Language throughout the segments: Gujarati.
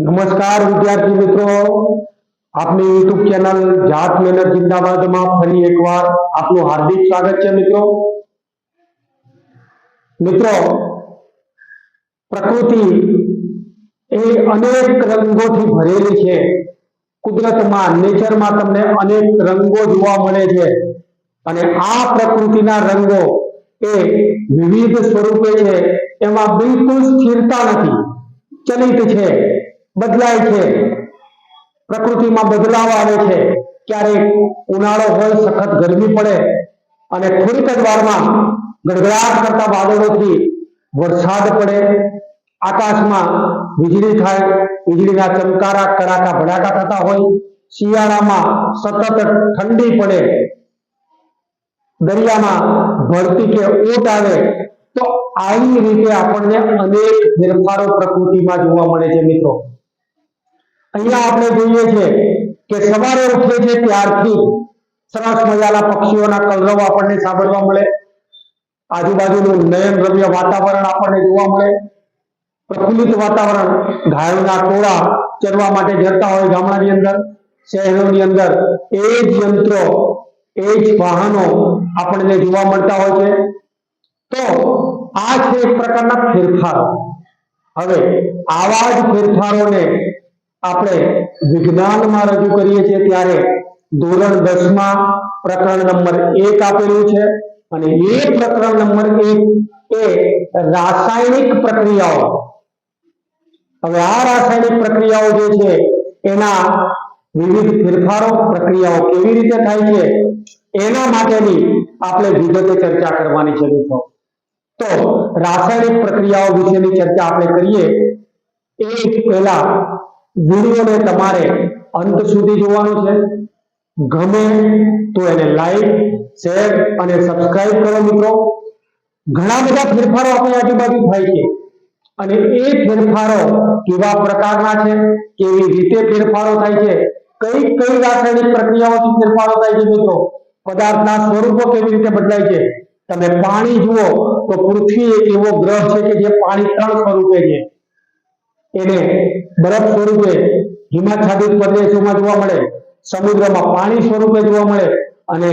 નમસ્કાર વિદ્યાર્થી મિત્રો. આપની યુટ્યુબ ચેનલ જાત મહેનત જિંદાબાદમાં ફરી એકવાર આપનું હાર્દિક સ્વાગત છે મિત્રો. મિત્રો, પ્રકૃતિ એ અનેક રંગોથી ભરેલી છે. કુદરતમાં, નેચરમાં તમને અનેક રંગો જોવા મળે છે. અને આ પ્રકૃતિના રંગો એ વિવિધ સ્વરૂપે છે. એમાં બિલકુલ સ્થિરતા નથી. ચલિત છે. બદલાય છે. પ્રકૃતિમાં બદલાવ આવે છે. ક્યારેક ઉનાળો હોય, સખત ગરમી પડે અને થોડીક જ વારમાં ગડગડાટ કરતા વાદળોથી વરસાદ પડે. આકાશમાં વીજળી થાય, વીજળીના ચમકારા કડાકા ભડાકા થતા હોય. શિયાળામાં સતત ઠંડી પડે. દરિયામાં ભરતી કે ઓટ આવે તો આવી રીતે આપણને અનેક ફેરફારો પ્રકૃતિમાં જોવા મળે છે મિત્રો. અહીંયા આપણે જોઈએ છે કે સવારે ઉઠે છે ત્યારથી સરસ મજાના પક્ષીઓના કલરવ આપણને સાંભળવા મળે. આજુબાજુનું નયન રમ્ય વાતાવરણ આપણને જોવા મળે. પ્રફુલ્લિત વાતાવરણ, ગાયોના ટોળા ચરવા માટે જતા હોય ગામડાની અંદર, શહેરોની અંદર, એ જ યંત્રો, એ જ વાહનો આપણને જોવા મળતા હોય છે. તો આ છે એક પ્રકારના ફેરફારો. હવે આવા જ ફેરફારોને આપણે વિજ્ઞાનમાં રજૂ કરીએ છીએ ત્યારે ધોરણ દસમાં પ્રકરણ નંબર એક આપેલું છે અને એ પ્રકરણ નંબર એક એ રાસાયણિક પ્રક્રિયાઓ. હવે આ રાસાયણિક પ્રક્રિયાઓ જે છે, એના વિવિધ ફેરફારો, પ્રક્રિયાઓ કેવી રીતે થાય છે, એના માટેની આપણે વિગતે ચર્ચા કરવાની છે. મિત્રો તો રાસાયણિક પ્રક્રિયાઓ વિશેની ચર્ચા આપણે કરીએ. એ પહેલા વિડીયોને તમારે અંત સુધી જોવાનું છે. ગમે તો એને લાઈક શેર અને સબસ્ક્રાઇબ કરો મિત્રો. ઘણા બધા ફેરફારો આપણી આજુબાજુ થાય છે. અને એ ફેરફારો કેવા પ્રકારના છે, કેવી રીતે ફેરફારો થાય છે, કઈ કઈ રાસાયણિક પ્રક્રિયાઓથી ફેરફારો થાય છે મિત્રો? પદાર્થના સ્વરૂપો કેવી રીતે બદલાય છે? તમે પાણી જુઓ તો પૃથ્વી એક એવો ગ્રહ છે કે જે પાણી ત્રણ સ્વરૂપે છે. એને બરફ સ્વરૂપે હિમાચ્છાદિત પ્રદેશોમાં જોવા મળે. સમુદ્રમાં પાણી સ્વરૂપે જોવા મળે અને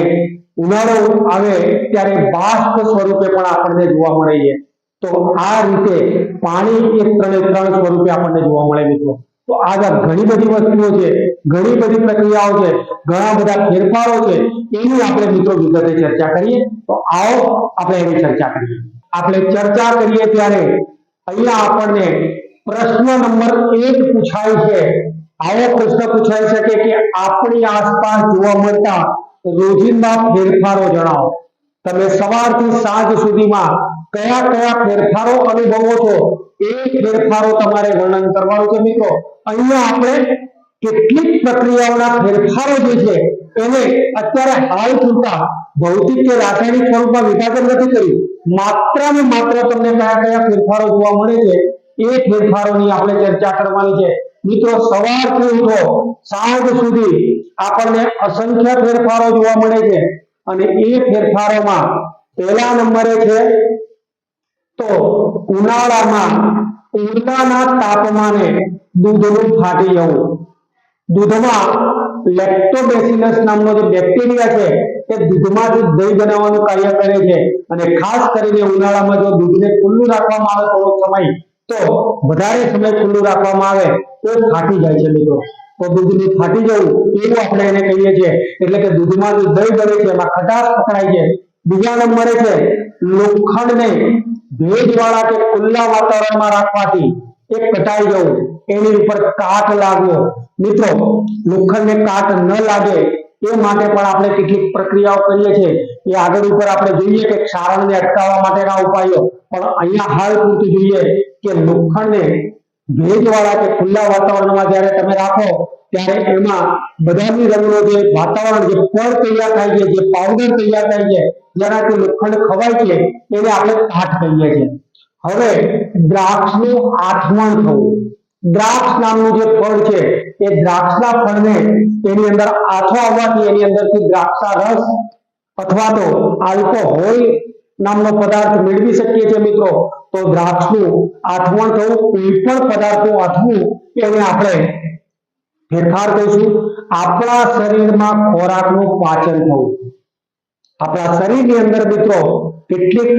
ઉનાળો આવે ત્યારે બાષ્પ સ્વરૂપે પણ આપણને જોવા મળે છે. તો આ રીતે પાણી એક ત્રણે ત્રણ સ્વરૂપે આપણને જોવા મળે મિત્રો. તો આ ઘણી બધી વસ્તુઓ છે, ઘણી બધી પ્રક્રિયાઓ છે, ઘણા બધા ફેરફારો છે, એની આપણે મિત્રો વિગતે ચર્ચા કરીએ. તો આવો આપણે એની ચર્ચા કરીએ. આપણે ચર્ચા કરીએ ત્યારે અહીંયા આપણને પ્રશ્ન નંબર એક પૂછાય છે. આવો પ્રશ્ન પૂછાઈ શકે કે આપણી આસપાસ જોવા મળતા રોજિંદા ફેરફારો જણાવો. તમે સવારથી સાંજ સુધીમાં કયા કયા ફેરફારો અનુભવો છો? એ ફેરફારો તમારે વર્ણન કરવાનું છે મિત્રો. અહીંયા આપણે કેટલીક પ્રક્રિયાઓના ફેરફારો જે છે, એને અત્યારે હાલ પૂરતા ભૌતિક કે રાસાયણિક સ્વરૂપમાં વિભાજન નથી કર્યું. માત્ર ને માત્ર તમને કયા કયા ફેરફારો જોવા મળે છે એ ફેરફારોની આપણે ચર્ચા કરવાની છે. મિત્રો સવારથી ઉઠો, સાંજ સુધી આપણને અસંખ્ય ફેરફારો જોવા મળે છે. અને એ ફેરફારોમાં પહેલા નંબરે છે તો ઉનાળામાં ઉનાળાના તાપમાને દૂધનું ફાટી જવું. દૂધમાં લેક્ટોબેસિલસ નામનો જે બેક્ટેરિયા છે, એ દૂધમાંથી દહીં બનાવવાનું કાર્ય કરે છે. અને ખાસ કરીને ઉનાળામાં જો દૂધને ખુલ્લું રાખવામાં આવે થોડોક સમય તો વધારે સમય ખુલ્લું રાખવામાં આવે તો ફાટી જાય છે મિત્રો. તો દૂધનું ફાટી જવું એવું આપણે એને કહીએ છીએ. એટલે કે દૂધમાં જે દહીં બને છે, એમાં ખટાશ પકડાય છે. બીજા નંબરે છે, લોખંડને ભેજવાળા કે ખુલ્લા વાતાવરણમાં રાખવાથી એ કટાઈ જવું. એની ઉપર કાટ લાગવો. મિત્રો, લોખંડને કાટ ન લાગે એ માટે પણ આપણે કેટલીક પ્રક્રિયાઓ કરીએ છીએ. એ આગળ ઉપર આપણે જોઈએ કે ક્ષારણને અટકાવવા માટેના ઉપાયો. પણ અહીંયા હાલ પૂરતું જોઈએ કે લોખંડને ભેજવાળા કે ખુલ્લા વાતાવરણમાં જ્યારે તમે રાખો, ત્યારે એમાં બધાની રંગનો જે વાતાવરણ, જે પડ તૈયાર થાય છે, જે પાવડર તૈયાર થાય છે, જેનાથી લોખંડ ખવાય છે, એને આપણે કાઠ કહીએ છીએ. હવે દ્રાક્ષનું આઠમણ થવું. દ્રાક્ષ નામનું જે ફળ છે, એ દ્રાક્ષના ફળને એની અંદર આથો આવવાથી એની અંદરથી દ્રાક્ષા રસ અથવા તો આલ્કોહોલ નામનો પદાર્થ મેળવી શકીએ છીએ મિત્રો. તો દ્રાક્ષનું આઠવણ થવું, કોઈ પણ પદાર્થનું આઠવું એને આપણે ફેરફાર કહીશું આપણા શરીરમાં ખોરાકનું પાચન થવું. આપણા શરીરની અંદર મિત્રો કેટલીક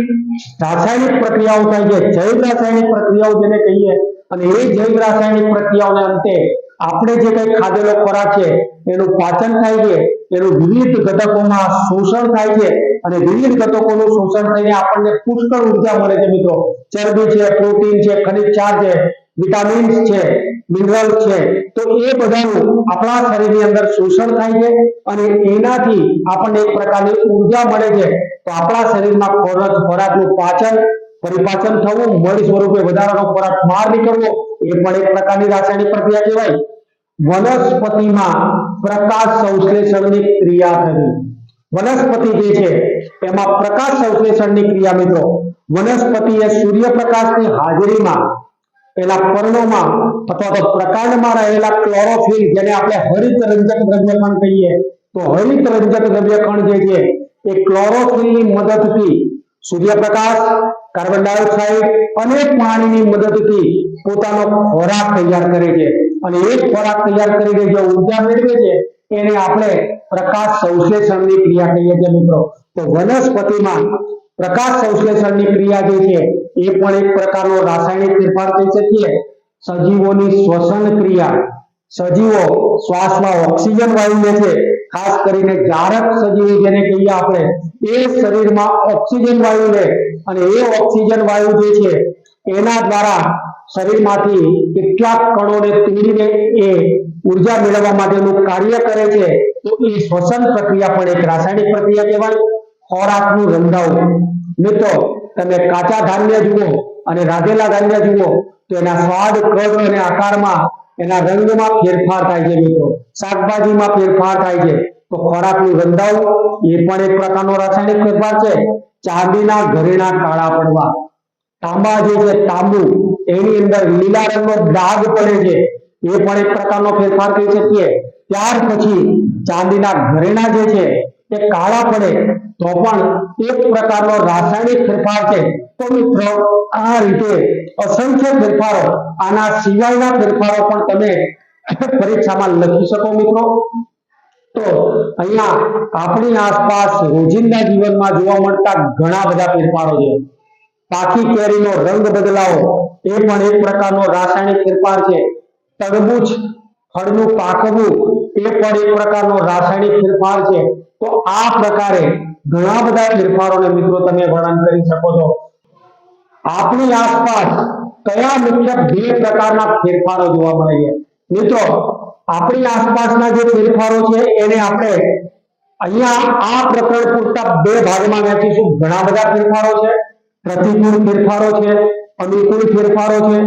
રાસાયણિક પ્રક્રિયાઓ થાય છે, જૈવ રાસાયણિક પ્રક્રિયાઓ જેને કહીએ અને એ જૈવ રાસાયણિક પ્રક્રિયાઓને અંતે આપણે જે કઈ ખાધેલો ખોરાક છે, એનું પાચન થાય છે, એનું વિવિધ ઘટકોમાં શોષણ થાય છે અને વિવિધ ઘટકોનું શોષણ થઈને આપણને પુષ્કળ ઊર્જા મળે છે મિત્રો. ચરબી છે, પ્રોટીન છે, ખનિજ ક્ષાર છે, વિટામિન્સ છે મિનરલ છે. તો એ બધાનું આપણા શરીરની અંદર શોષણ થાય છે અને એનાથી આપણને એક પ્રકારની ઊર્જા મળે છે. તો આપણા શરીરમાં ખોરાક ખોરાકનું પાચન પરિપાચન થવું, મળ સ્વરૂપે વધારાનો ખોરાક બહાર નીકળવો, એ પણ એક પ્રકારની રાસાયણિક પ્રક્રિયા કહેવાય. વનસ્પતિમાં પ્રકાશ સંશ્લેષણની ક્રિયા થવી. વનસ્પતિ જે છે, એમાં પ્રકાશ સંશ્લેષણની ક્રિયા મિત્રો વનસ્પતિ એ સૂર્યપ્રકાશની હાજરીમાં પેલા પર્ણોમાં અથવા તો પ્રકાંડમાં રહેલા ક્લોરોફિલ જેને આપણે હરિત રંજક દ્રવ્ય કણ કહીએ, તો હરિત રંજક દ્રવ્ય કણ જે છે, એ ક્લોરોફિલની મદદથી સૂર્યપ્રકાશ કાર્બન ડાયોક્સાઇડ અને પાણીની મદદથી પોતાનો ખોરાક તૈયાર કરે છે. અને એ ખોરાક તૈયાર કરીને જે ઊર્જા મેળવે છે, એને આપણે પ્રકાશ સંશ્લેષણની ક્રિયા કહીએ છીએ મિત્રો. તો વનસ્પતિમાં પ્રકાશ સંશ્લેષણની ક્રિયા જે છે, એ પણ એક પ્રકારનો રાસાયણિક ફેરફાર કહી શકીએ. સજીવોની શ્વસન ક્રિયા સજીવો શ્વાસમાં ઓક્સિજન વાયુ લે છે. ખાસ કરીને જારક સજીવ જેને કહીએ આપણે, એ શરીરમાં ઓક્સિજન વાયુ લે અને એ ઓક્સિજન વાયુ જે છે, એના દ્વારા શરીરમાંથી કેટલાક કણોને તોડીને એ ઊર્જા મેળવવા માટેનું કાર્ય કરે છે. તો એ શ્વસન પ્રક્રિયા પણ એક રાસાયણિક પ્રક્રિયા કહેવાય. ખોરાકનું રંધાવું. મિત્રો, તમે કાચા ધાન્ય જુઓ. અને રાધેલા ધાન્ય જુઓ, તો એના સ્વાદ, કદ અને આકારમાં એના રંગમાં ફેરફાર થાય છે મિત્રો. શાકભાજીમાં ફેરફાર થાય છે. તો ખોરાકનું રંધાવું એ પણ એક પ્રકારનો રાસાયણિક ફેરફાર છે. ચાંદીના ઘરેણા કાળા પડવા. તાંબા જે છે, તાંબુ, એની અંદર લીલા રંગનો દાગ પડે છે. એ પણ એક પ્રકારનો ફેરફાર કહી શકીએ. ત્યાર પછી ચાંદીના ઘરેણા જે છે, એ કાળા પડે. તો પણ એક પ્રકારનો રાસાયણિક ફેરફાર છે. તો મિત્રો, આ રીતે અસંખ્ય ફેરફારો, આના સિવાયના ફેરફારો પણ તમે પરીક્ષામાં લખી શકો મિત્રો. તો અહીંયા આપણી આસપાસ રોજિંદા જીવનમાં જોવા મળતા ઘણા બધા ફેરફારો છે. પાકી કેરીનો રંગ બદલાવો, એ પણ એક પ્રકારનો રાસાયણિક ફેરફાર છે. તરબૂચ, ફળનું પાકવું, એ પણ એક પ્રકારનો રાસાયણિક ફેરફાર છે. તો આ પ્રકારે ઘણા બધા ફેરફારોને મિત્રો તમે વર્ણન કરી શકો છો. આપણી આસપાસ કયા મુખ્ય બે પ્રકારના ફેરફારો જોવા મળે છે? મિત્રો, આપણી આસપાસના જે ફેરફારો છે, એને આપણે અહીંયા આ પ્રકરણ પૂરતા બે ભાગમાં વહેંચીશું. ઘણા બધા ફેરફારો છે. પ્રતિકૂળ ફેરફારો છે, અનુકૂળ ફેરફારો છે,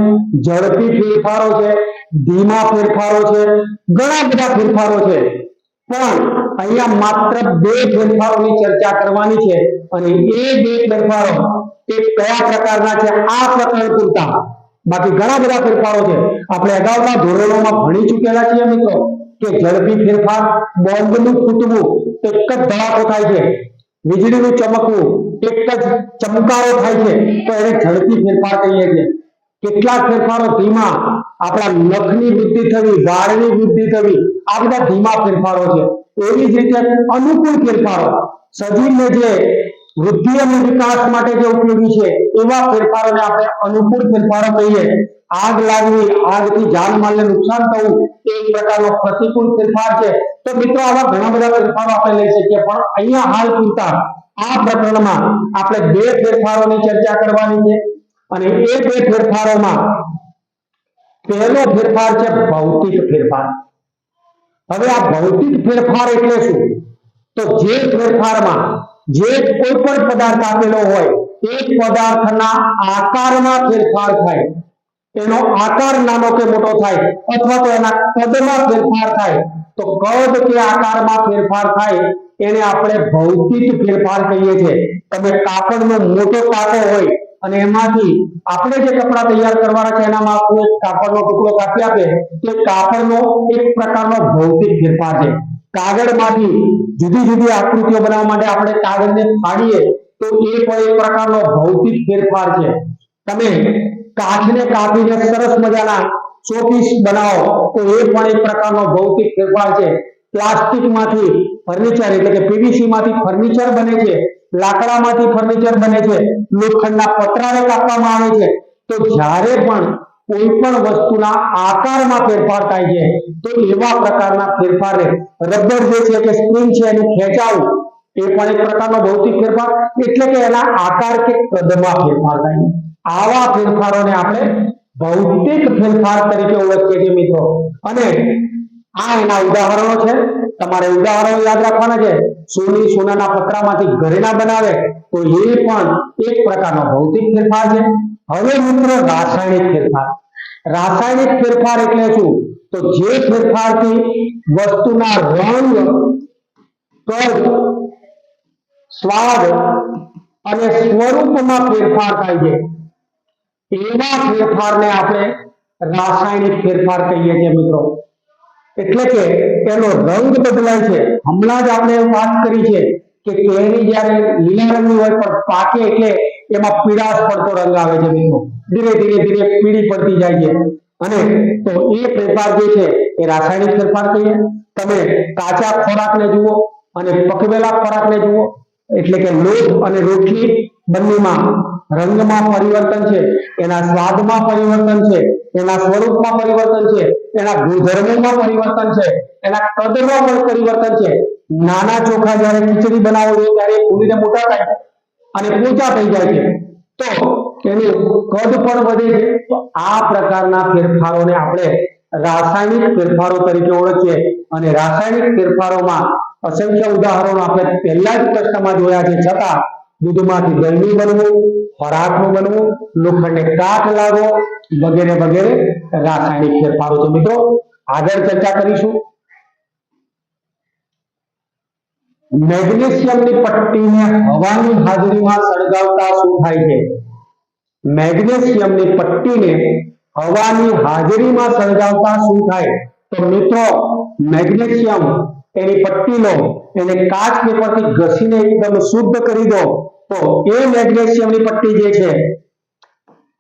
ઝડપી ફેરફારો છે, ધીમા ફેરફારો છે, ઘણા બધા ફેરફારો છે. પણ અહીંયા માત્ર બે ફેરફારોની ચર્ચા કરવાની છે અને એ બે ફેરફારો એ કયા પ્રકારના છે આ પ્રકરણ પૂરતા. બાકી ઘણા બધા ફેરફારો છે. આપણે અગાઉના ધોરણોમાં ભણી ચૂકેલા છીએ મિત્રો કે ઝડપી ફેરફાર બોમ્બનું ફૂટવું એક જ ધડાકો થાય છે. વીજળીનું ચમકવું, એક જ ચમકારો થાય છે. તો એને ઝડપી ફેરફાર કહીએ છીએ. કેટલાક ફેરફારો ધીમા આપણા નખની વૃદ્ધિ થવી, વાળની વૃદ્ધિ થવી, આ બધા ધીમા ફેરફારો છે. એવી જ રીતે અનુકૂળ ફેરફારો. સજીવને જે વૃદ્ધિ અને વિકાસ માટે જે ઉપયોગી છે, એવા ફેરફારોને આપણે અનુકૂળ ફેરફારો કહીએ. આગ લાગવી, આગથી જાનમાલને નુકસાન થવું, એ એક પ્રકારનો પ્રતિકૂળ ફેરફાર છે. તો મિત્રો, આવા ઘણા બધા ફેરફારો આપણે લઈ શકીએ, પણ અહીંયા હાલ પૂરતા. આ પ્રકરણમાં આપણે બે ફેરફારોની ચર્ચા કરવાની છે અને એ બે ફેરફારોમાં પહેલો ફેરફાર છે ભૌતિક ફેરફાર. હવે આ ભૌતિક ફેરફાર એટલે શું? તો જે ફેરફારમાં જે કોઈ પણ પદાર્થ આપેલો હોય, એ પદાર્થના આકારમાં ફેરફાર થાય. એનો આકાર નાનો કે મોટો થાય અથવા તો એના કદમાં ફેરફાર થાય, તો કદ કે આકારમાં ફેરફાર થાય, એને આપણે ભૌતિક ફેરફાર કહીએ છીએ. તમે કાપડનો મોટો કાકો હોય અને એમાંથી આપણે જે કપડા તૈયાર કરવાના છે, એનામાં આપણે કાપડનો ટુકડો કાપી આપે, તો કાપડનો એક પ્રકારનો ભૌતિક ફેરફાર છે. કાગળમાંથી જુદી જુદી આકૃતિઓ બનાવવા માટે આપણે કાગળને ફાડીએ, તો એ પણ એક પ્રકારનો ભૌતિક ફેરફાર છે. તમે કાચને કાપીને સરસ મજાના શોપીસ બનાવો, તો એ પણ એક પ્રકારનો ભૌતિક ફેરફાર છે. પ્લાસ્ટિકમાંથી ફર્નિચર એટલે કે પીવીસી માંથી ફર્નિચર બને છે, લાકડામાંથી ફર્નિચર બને છે, લોખંડના પતરાને કાપવામાં આવે છે. તો જ્યારે પણ કોઈ પણ વસ્તુના આકારમાં ફેરફાર થાય છે, તો એવા પ્રકારના ફેરફારને રબર જે છે કે સ્પ્રિંગ છે એનું ખેંચાવું, એ પણ એક પ્રકારનો ભૌતિક ફેરફાર, એટલે કે એના આકાર કે કદમાં ફેરફાર થાય. આવા ફેરફારોને આપણે ભૌતિક ફેરફાર તરીકે ઓળખીએ છીએ મિત્રો. અને આ એના ઉદાહરણો છે. તમારે ઉદાહરણો યાદ રાખવાના છે. સોની સોનાના પતરામાંથી ઘરેણા બનાવે તો એ પણ એક પ્રકારનો ભૌતિક ફેરફાર છે. હવે મિત્રો રાસાયણિક ફેરફાર. રાસાયણિક ફેરફાર એટલે શું? તો જે ફેરફારથી વસ્તુના રંગ, કદ, સ્વાદ અને સ્વરૂપમાં ફેરફાર થાય છે. એવા ફેરફારને આપણે રાસાયણિક ફેરફાર કહીએ છીએ મિત્રો. એટલે કે એનો રંગ બદલાય છે. હમણાં જ આપણે વાત કરી છે કે કેરી જ્યારે લીલા રંગની હોય પણ પાકે એટલે એમાં પીળાશ પડતો રંગ આવે છે મિત્રો ધીરે ધીરે ધીરે પીળી પડતી જાય છે. અને તો એ ફેરફાર જે છે એ રાસાયણિક ફેરફાર કહીએ તમે કાચા ખોરાકને જુઓ અને પકવેલા ખોરાકને જુઓ. એટલે કે લોટ અને રોટલી બંનેમાં રંગમાં પરિવર્તન છે, એના સ્વાદમાં પરિવર્તન છે, એના સ્વરૂપમાં પરિવર્તન છે, એના ગુણધર્મોમાં પરિવર્તન છે, એના કદમાં પણ પરિવર્તન છે. નાના ચોખા જ્યારે ખીચડી બનાવો ત્યારે ફૂલીને મોટા થાય અને પોચા થઈ જાય છે. તો એનું કદ પણ વધે છે. તો આ પ્રકારના ફેરફારોને આપણે રાસાયણિક ફેરફારો તરીકે ઓળખીએ અને રાસાયણિક ફેરફારોમાં અસંખ્ય ઉદાહરણો આપણે પહેલા જ પ્રશ્નમાં જોયા છે. છતાં દૂધમાંથી દહીં બનવું ખોરાકનું બનવું, લોખંડને કાટ લાગવો વગેરે વગેરે રાસાયણિક ફેરફારો. તો મિત્રો, આગળ ચર્ચા કરીશું. મેગ્નેશિયમની પટ્ટીને હવાની હાજરીમાં સળગાવતા શું થાય છે? મેગ્નેશિયમની પટ્ટીને હવાની હાજરીમાં સળગાવતા શું થાય? તો મિત્રો, મેગ્નેશિયમ એની પટ્ટી લો એને કાચ પેપરથી ઘસીને એકદમ શુદ્ધ કરી દો, તો એ મેગ્નેશિયમની પટ્ટી જે છે,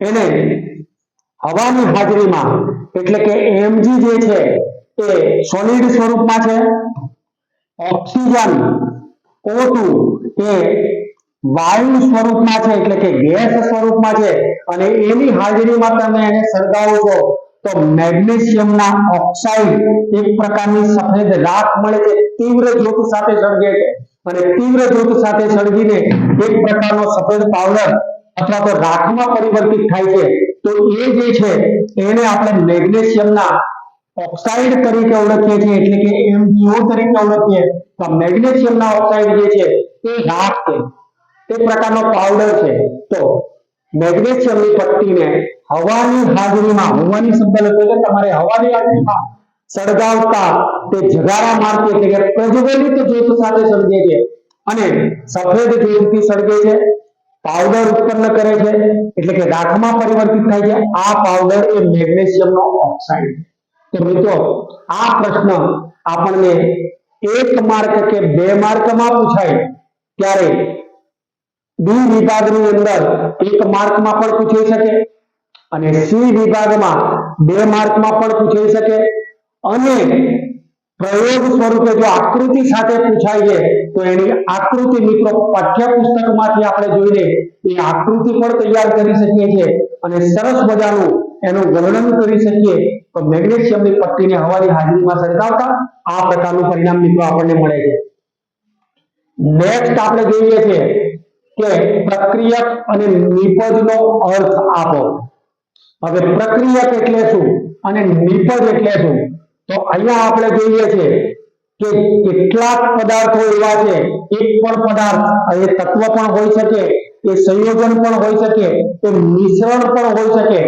એને હવાની હાજરીમાં, એટલે કે એમજી જે છે, એ સોલિડ સ્વરૂપમાં છે. ઓક્સિજન O2 એ વાયુ સ્વરૂપમાં છે, એટલે કે ગેસ સ્વરૂપમાં છે. અને એની હાજરીમાં તમે એને સળગાવો છો તો મેગ્નેશિયમના ઓક્સાઇડ એક પ્રકારની સફેદ રાખ મળે છે, તીવ્ર જ્યોત સાથે સળગે છે. અને તીવ્ર જ્યોત સાથે સળગીને એક પ્રકારનો સફેદ પાવડર અથવા તો રાખમાં પરિવર્તિત થાય છે. તો એ જે છે, એને આપણે મેગ્નેશિયમના ઓક્સાઇડ તરીકે ઓળખીએ છીએ, એટલે કે એમજીઓ તરીકે ઓળખીએ. તો મેગ્નેશિયમના ઓક્સાઇડ જે છે, એ રાખ છે. તે પ્રકારનો પાવડર છે. તો મેગ્નેશિયમની પટ્ટીને હવાની હાજરીમાં હવાની શબ્દ લખ્યો તમારે હવાની હાજરીમાં સળગાવતા તે જગારા મારતી એટલે કે પ્રજ્વલિત જ્યોત સાથે સળગે છે. અને સફેદ જ્યોતથી સળગે છે, પાવડર ઉત્પન્ન કરે છે, એટલે કે રાખમાં પરિવર્તિત થાય છે. આ પાવડર એ મેગ્નેશિયમનો ઓક્સાઇડ તો મિત્રો, આ પ્રશ્ન આપણને એક માર્ક કે બે માર્કમાં પૂછાય, ત્યારે બી વિભાગની અંદર એક માર્કમાં પણ પૂછાઈ શકે અને સી વિભાગમાં બે માર્કમાં પણ પૂછાઈ શકે. અને પ્રયોગ સ્વરૂપે જો આકૃતિ સાથે પૂછાય તો એની આકૃતિ મિત્રો પાઠ્યપુસ્તકમાંથી આપણે જોઈને એ આકૃતિ પણ તૈયાર કરી શકીએ છીએ અને સરસ મજાનું એનું વર્ણન કરી શકીએ. તો મેગ્નેશિયમની પટ્ટીને હવાની હાજરીમાં સળગાવતા આ પ્રકારનું પરિણામ મિત્રો આપણને મળે છે. નેક્સ્ટ આપણે જોઈએ છે કે પ્રક્રિયક અને નિપજનો અર્થ આપો. હવે પ્રક્રિયક એટલે શું અને નિપજ એટલે શું? તો અહીંયા આપણે જોઈએ છે કે કેટલાક પદાર્થો એવા છે, એક પણ પદાર્થ એ તત્વ પણ હોઈ શકે, એ સંયોજન પણ હોઈ શકે, એ મિશ્રણ પણ હોઈ શકે.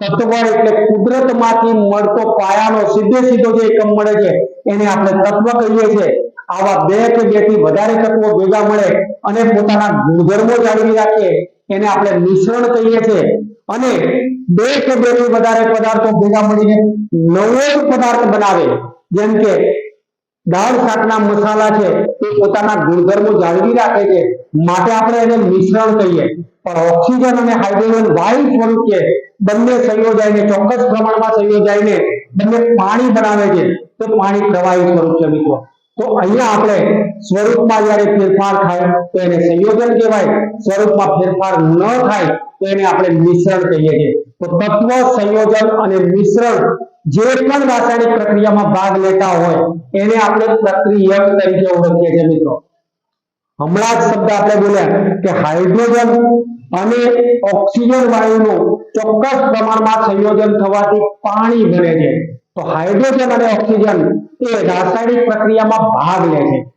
તત્વ એટલે કુદરતમાંથી મળતો પાયાનો સીધે સીધો જે એકમ મળે છે, એને આપણે તત્વ કહીએ છીએ. આવા બે કે બેથી વધારે તત્વો ભેગા મળે અને પોતાના ગુણધર્મો જાળવી રાખે, એને આપણે મિશ્રણ કહીએ છીએ. અને બે કે બેથી વધારે પદાર્થો ભેગા મળીને નવો પદાર્થ બનાવે. જેમ કે દાળ શાકના મસાલા છે, એ પોતાના ગુણધર્મો જાળવી રાખે છે. માટે આપણે એને મિશ્રણ કહીએ. પણ ઓક્સિજન અને હાઇડ્રોજન વાયુ સ્વરૂપે બંને સંયોજાઈને, ચોક્કસ પ્રમાણમાં સંયોજાઈને બંને પાણી બનાવે છે. તો પાણી પ્રવાહી સ્વરૂપ છે મિત્રો. તો અહીંયા આપણે સ્વરૂપમાં જ્યારે ફેરફાર થાય, તો એને સંયોજન કહેવાય. સ્વરૂપમાં ફેરફાર ન થાય, તો એને આપણે મિશ્રણ કહીએ છીએ. તો તત્વ, સંયોજન અને મિશ્રણ જે પણ રાસાયણિક પ્રક્રિયામાં ભાગ લેતા હોય, એને આપણે પ્રક્રિયક તરીકે ઓળખીએ છીએ મિત્રો. હમણાં જ શબ્દ આપણે બોલ્યા કે હાઇડ્રોજન અને ઓક્સિજન વાયુનું ચોક્કસ પ્રમાણમાં સંયોજન થવાથી પાણી બને છે. તો હાઇડ્રોજન અને ઓક્સિજન એ રાસાયણિક પ્રક્રિયામાં ભાગ લે છે.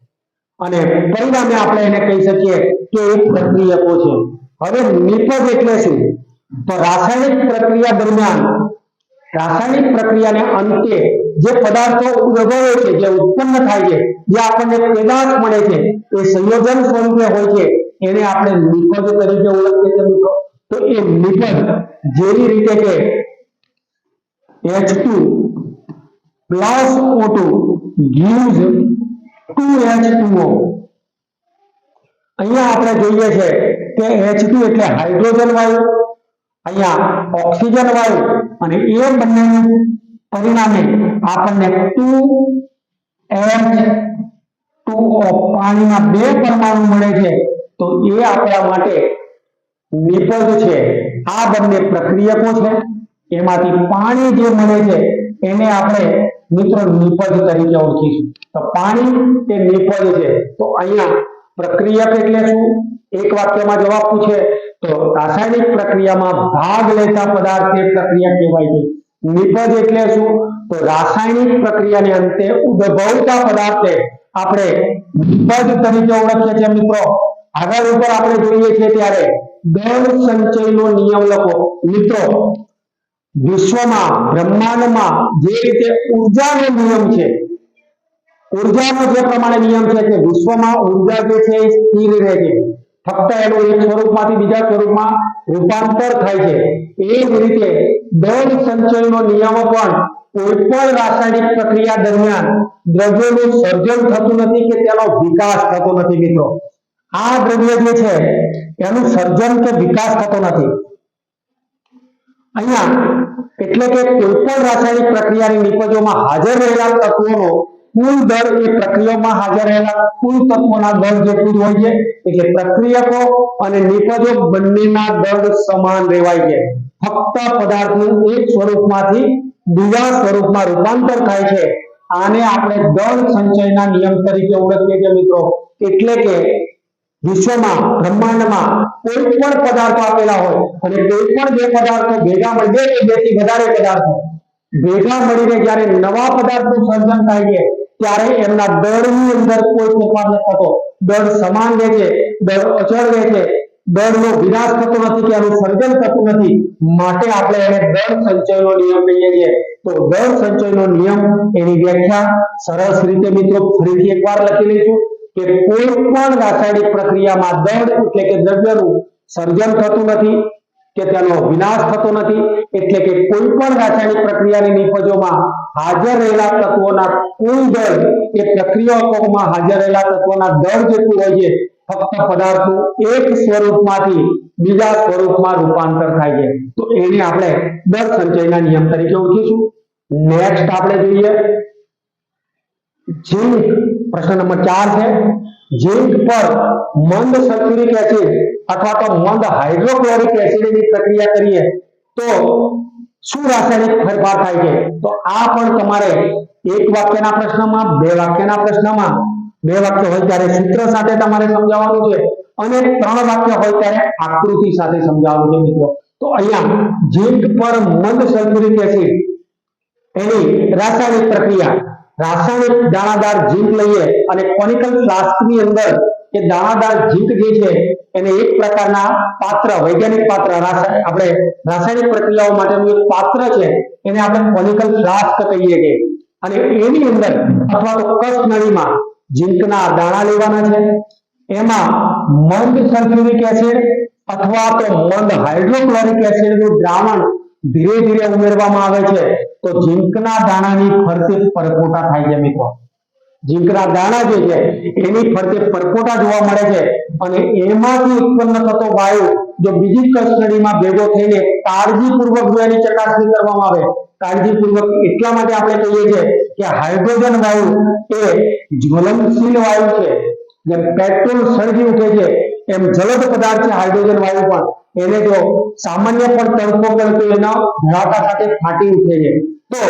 અને પરિણામે આપણે એને કહી શકીએ કે એ પ્રક્રિયકો છે. હવે નિપજ એટલે શું? તો રાસાયણિક પ્રક્રિયા દરમિયાન, રાસાયણિક પ્રક્રિયાને અંતે જે પદાર્થો ઉદભવે છે, જે ઉત્પન્ન થાય છે, જે આપણને પેદાશ મળે છે, એ સંયોજન સ્વરૂપે હોય છે, એને આપણે નિપજ તરીકે ઓળખીએ છીએ મિત્રો. તો એ નિપજ જેવી રીતે કે H2 plus O2 gives 2H2O અહીંયા આપણે જોઈએ છે કે H2 એટલે હાઇડ્રોજન વાયુ, અહીંયા ઓક્સિજન વાયુ અને એ બંનેનું પરિણામે આપણને 2H2O પાણીના બે પરમાણુ મળે છે. તો એ આપણા માટે નિપજ છે. આ બંને પ્રક્રિયકો છે. એમાંથી પાણી જે મળે છે એને આપણે મિત્રો નિપજ તરીકે ઓળખીશું. તો પાણી એ નિપજ છે. તો અહીંયા પ્રક્રિયક એટલે શું એક વાક્યમાં જવાબ પૂછે તો રાસાયણિક પ્રક્રિયામાં ભાગ લેતા પદાર્થ એ પ્રક્રિયા કહેવાય છે. નિપજ એટલે શું? તો રાસાયણિક પ્રક્રિયાને અંતે ઉદ્ભવતા પદાર્થે આપણે નિપજ તરીકે ઓળખીએ છીએ મિત્રો. આગળ ઉપર આપણે જોઈએ છીએ ત્યારે દળ સંચયનો નિયમ લખો. મિત્રો વિશ્વમાં, બ્રહ્માંડમાં જે રીતે ઉર્જાનો નિયમ છે, ઉર્જાનો જે પ્રમાણે નિયમ છે કે વિશ્વમાં ઊર્જા જે છે એ સ્થિર રહે છે. ફક્ત એનું એક સ્વરૂપમાંથી બીજા સ્વરૂપમાં રૂપાંતર થાય છે. એ જ રીતે દળ સંચયનો નિયમ પણ કોઈ પણ રાસાયણિક પ્રક્રિયા દરમિયાન દ્રવ્યનું સર્જન થતું નથી કે તેનો વિકાસ થતો નથી મિત્રો. આ દ્રવ્ય જે છે, એનું સર્જન કે વિકાસ થતો નથી. અહીંયા એટલે કે કોઈ પણ રાસાયણિક પ્રક્રિયાની નિપજોમાં હાજર રહેલા તત્વોનો કુલ દળ એ પ્રક્રિયામાં હાજર રહેલા કુલ તત્વોના દળ જેટલું જ હોય છે. એટલે પ્રક્રિયકો અને નિપજો બંનેના દર સમાન રહેવાય છે. ફક્ત પદાર્થનું એક સ્વરૂપમાંથી બીજા સ્વરૂપમાં રૂપાંતર થાય છે. આને આપણે દળ સંચયના નિયમ તરીકે ઓળખીએ છીએ મિત્રો. એટલે કે વિશ્વમાં, બ્રહ્માંડમાં કોઈ પણ પદાર્થો આપેલા હોય અને કોઈ પણ બે પદાર્થો ભેગા મળી બે કે બેથી વધારે પદાર્થો. ભેગા મળીને જ્યારે નવા પદાર્થનું સર્જન થાય છે, ત્યારે એમના દળની અંદર કોઈ ફેરફાર ન થતો. દળ સમાન રહે છે, દળ અચળ રહે છે, દળનો વિનાશ થતો નથી કે એનું સર્જન થતું નથી. માટે આપણે એને દળ સંચયનો નિયમ કહીએ છીએ. તો દળ સંચયનો નિયમ એની વ્યાખ્યા સરસ રીતે મિત્રો ફરીથી એકવાર લખી લઈશું. કે કોઈ પણ રાસાયણિક પ્રક્રિયામાં દળ એટલે કે દ્રવ્યનું સર્જન થતું નથી, કે તેનો વિનાશ થતો નથી, એટલે કે કોઈ પણ રાસાયણિક પ્રક્રિયાની નિપજોમાં હાજર રહેલા તત્વોના કુલ દળ એ પ્રક્રિયાઓમાં હાજર રહેલા તત્વોના દળ જેટલું હોય છે, ફક્ત પદાર્થનું એક સ્વરૂપમાંથી બીજા સ્વરૂપમાં રૂપાંતર થાય છે. તો એને આપણે દર સંચયના નિયમ તરીકે ઓળખીશું. નેક્સ્ટ આપણે જોઈએ ઝીંક પ્રશ્ન નંબર ચાર છે ઝીંક પર મંદ સલ્ફ્યુરિક એસિડ અથવા તો મંદ હાઇડ્રોક્લોરિક એસિડની પ્રક્રિયા કરીએ તો શું રાસાયણિક ફેરફાર થાય છે તો આ પણ તમારે એક વાક્યના પ્રશ્નમાં બે વાક્યના પ્રશ્નમાં બે વાક્ય હોય ત્યારે સૂત્ર સાથે તમારે સમજાવવાનું છે અને ત્રણ વાક્ય હોય ત્યારે આકૃતિ સાથે સમજાવવાનું છે મિત્રો તો અહીંયા ઝીંક પર મંદ સલ્ફ્યુરિક એસિડ એની રાસાયણિક પ્રક્રિયા રાસાયણિક દાણાદાર ઝીંક લઈએ અને કોનિકલ ફ્લાસ્કની અંદર એ દાણાદાર ઝીંક જે છે, એને એક પ્રકારના પાત્ર, વૈજ્ઞાનિક પાત્ર આપણે રાસાયણિક પ્રક્રિયાઓ માટેનું એક પાત્ર છે, એને આપણે કોનિકલ ફ્લાસ્ક કહીએ છીએ. અને એની અંદર અથવા તો કષ્ટ નળીમાં ઝીંકના દાણા લેવાના છે, એમાં મંદ સલ્ફ્યુરિક એસિડ અથવા તો મંદ હાઇડ્રોક્લોરિક એસિડનું દ્રાવણ ધીરે ધીરે ઉમેરવામાં આવે છે. તો ઝીંકના દાણાની ફરતે પરપોટા થાય છે મિત્રો. ઝીંકના દાણા જે છે, એની ફરતે પરપોટા જોવા મળે છે. અને એમાંથી ઉત્પન્ન થતો વાયુ જો બીજી કસ્ટડીમાં ભેગો થઈને કાળજીપૂર્વક જો ચકાસણી કરવામાં આવે. કાળજીપૂર્વક એટલા માટે આપણે કહીએ છીએ કે હાઇડ્રોજન વાયુ એ જ્વલનશીલ વાયુ છે. જેમ પેટ્રોલ સળગી ઉઠે છે, એમ જલદ પદાર્થ છે હાઇડ્રોજન વાયુ પણ એને જો સામાન્ય પણ તડકો કરે એના ધરાકા સાથે ફાટી ઉઠે છે, તો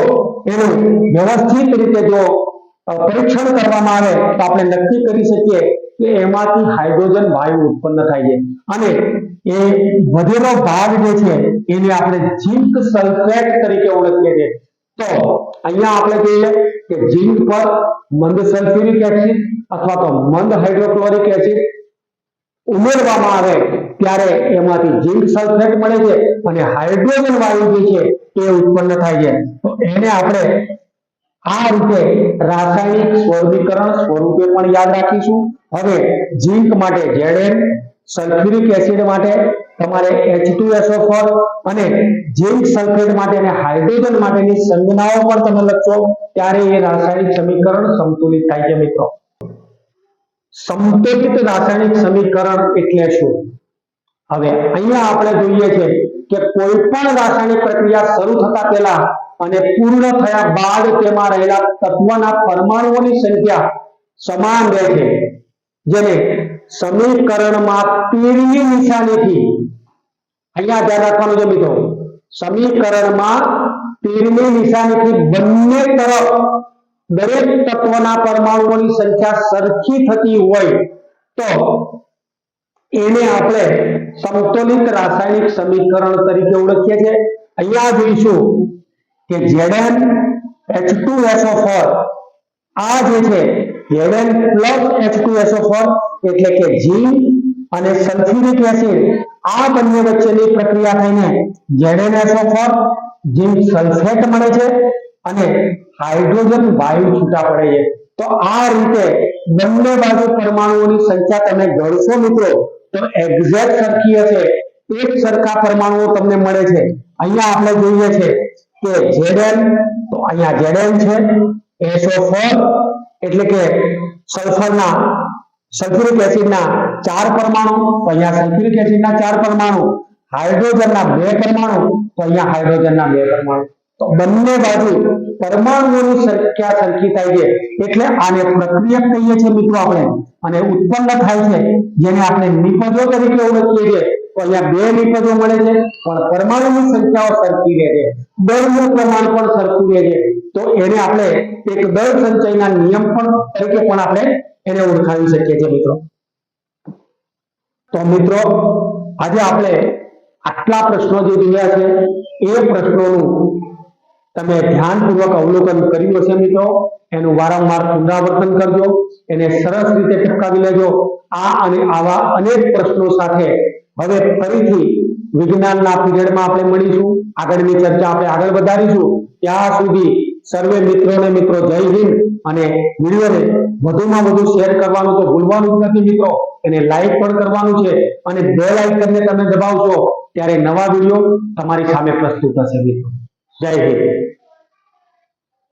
એનું વ્યવસ્થિત રીતે જો પરીક્ષણ કરવામાં આવે, તો આપણે નક્કી કરી શકીએ કે એમાંથી હાઇડ્રોજન વાયુ ઉત્પન્ન થાય છે. અને એ વધેલો ભાગ જે છે, એને આપણે ઝીંક સલ્ફેટ તરીકે ઓળખીએ છીએ. તો અહીંયા આપણે જોઈએ કે ઝીંક પર મંદ સલ્ફ્યુરિક એસિડ અથવા તો મંદ હાઇડ્રોક્લોરિક એસિડ ઉમેરવામાં આવે ત્યારે એમાંથી ઝીંક સલ્ફેટ મળે છે અને હાઇડ્રોજન વાયુ જે છે એ ઉત્પન્ન થાય છે. તો એને આપણે આ રીતે રાસાયણિક સ્વર્ગીકરણ સ્વરૂપે પણ યાદ રાખીશું. હવે ઝીંક માટે Zn સલ્ફ્યુરિક એસિડ માટે તમારે H2SO4 અને ઝીંક સલ્ફેટ માટે અને હાઇડ્રોજન માટેની સંજ્ઞાઓ પણ તમે લખશો ત્યારે એ રાસાયણિક સમીકરણ સંતુલિત થાય છે મિત્રો. સંતુલિત રાસાયણિક સમીકરણ એટલે શું? હવે અહીંયા આપણે જોઈએ છે કે કોઈ પણ રાસાયણિક પ્રક્રિયા શરૂ થતા પહેલા અને પૂર્ણ થયા બાદ તેમાં રહેલા તત્વના પરમાણુઓની સંખ્યા સમાન રહે છે. જેને સમીકરણમાં તીરની નિશાનીથી અહીંયા ધ્યાન રાખવાનું છે મિત્રો. સમીકરણમાં તીરની નિશાનીથી બંને તરફ દરેક તત્વના પરમાણુઓની સંખ્યા સરખી થતી હોય તો એને આપણે સમતોલિત રાસાયણિક સમીકરણ તરીકે ઓળખીએ છીએ. અહીંયા જોઈશું કે Zn H2SO4 આ જે છે, Zn H2SO4 એટલે કે ઝીંક અને સલ્ફ્યુરિક એસિડ આ બંને વચ્ચેની પ્રક્રિયા થઈને ZnSO4 ઝીંક સલ્ફેટ મળે છે. અને હાઇડ્રોજન વાયુ છૂટા પડે છે. તો આ રીતે બંને બાજુ પરમાણુઓની સંખ્યા તમે ગણશો મિત્રો, તો એક્ઝેક્ટ સરખી હશે. એક સરખા પરમાણુઓ તમને મળે છે. અહીંયા આપણે જોઈએ છે કે જેડેન તો અહીંયા જેડેન છે SO4 એટલે કે સલ્ફરના સલ્ફ્યુરિક એસિડના ચાર પરમાણુ, તો અહીંયા સલ્ફ્યુરિક એસિડના ચાર પરમાણુ. હાઇડ્રોજનના બે પરમાણુ, તો અહીંયા હાઇડ્રોજનના બે પરમાણુ. તો બંને બાજુ પરમાણુઓની સંખ્યા સરખી થાય છે. એટલે આને પ્રક્રિયક કહીએ છીએ મિત્રો આપણે. અને ઉત્પન્ન થાય છે. જેને આપણે નિપજો તરીકે ઓળખીએ છીએ. તો અહીંયા બે નિપજો મળે છે. પણ પરમાણુની સંખ્યાઓ સરખી રહે છે. દળનું પ્રમાણ પણ સરખું રહે છે. તો એને આપણે એક દળ સંચયના નિયમ પણ તરીકે પણ આપણે એને ઓળખાવી શકીએ છીએ મિત્રો. તો મિત્રો, આજે આપણે આટલા પ્રશ્નો જે જોયા છે, એ પ્રશ્નોનું તમે ધ્યાનપૂર્વક અવલોકન કર્યું હશે મિત્રો, એનું વારંવાર પુનરાવર્તન કરજો, એને સરસ રીતે ટકાવી લેજો. આ અને આવા અનેક પ્રશ્નો સાથે હવે ફરીથી વિજ્ઞાનના પીરિયડમાં આપણે મળીશું. આગળની ચર્ચા આપણે આગળ વધારીશું. ત્યાં સુધી સર્વે મિત્રોને મિત્રો જય હિન્દ અને વિડીયોને વધુમાં વધુ શેર કરવાનું તો ભૂલવાનું જ નથી મિત્રો. એને લાઈક પણ કરવાનું છે અને બેલ આઇકનને તમે દબાવશો ત્યારે નવા વીડિયો તમારી સામે પ્રસ્તુત થશે મિત્રો. જય હિન્દ.